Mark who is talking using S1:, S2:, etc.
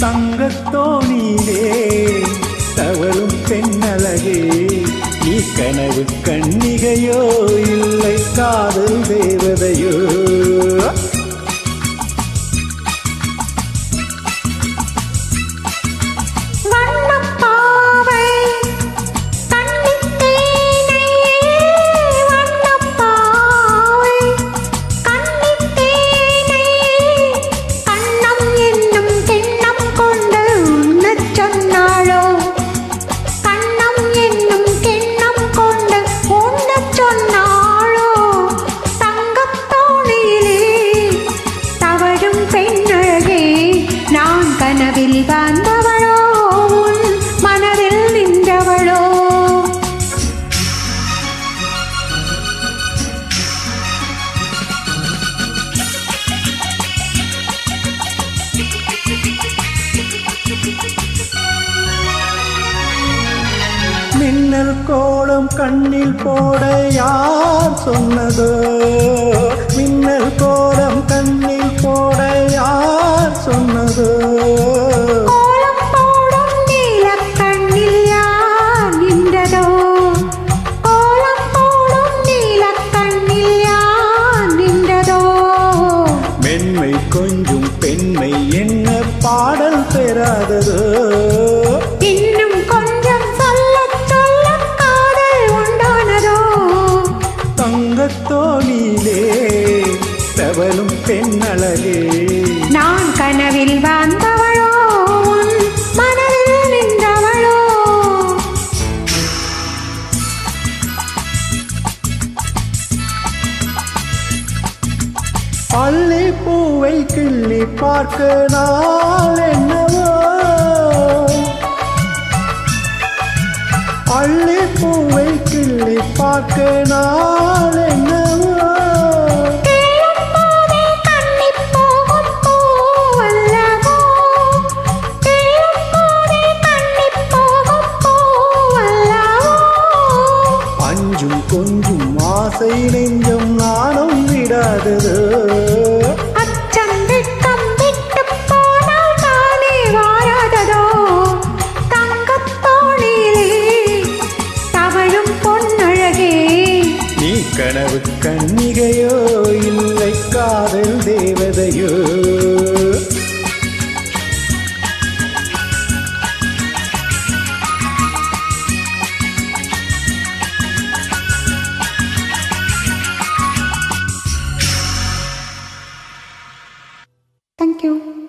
S1: தங்கத்தோணிலே தவறும் பெண்ணழகே நீ கனவு கண்ணிகையோ இல்லை காதல் தேவதையோ.
S2: மின்னல் கோலம் கண்ணில் போட யார் சொன்னதோ? மின்னல் கோலம் கண்ணில் போட யார் சொன்னதோ? கொஞ்சம் பெண்மை என்ன பாடல் பெறாததோ? பெண்ணழகே
S1: நான் கனவில் வாழ்ந்தவளோ உன் மனதில் நின்றவளோ.
S2: அள்ளி பூவை கிள்ளி பார்க்க நாள் என்னவோ? அள்ளி பூவை கிள்ளி பார்க்க நாள் என்னவோ? ஆசை நெஞ்சம் நானும் விடாததோ. கனவு கண்ணிகையோ இல்லை காதல் தேவதையோ?
S1: Thank you.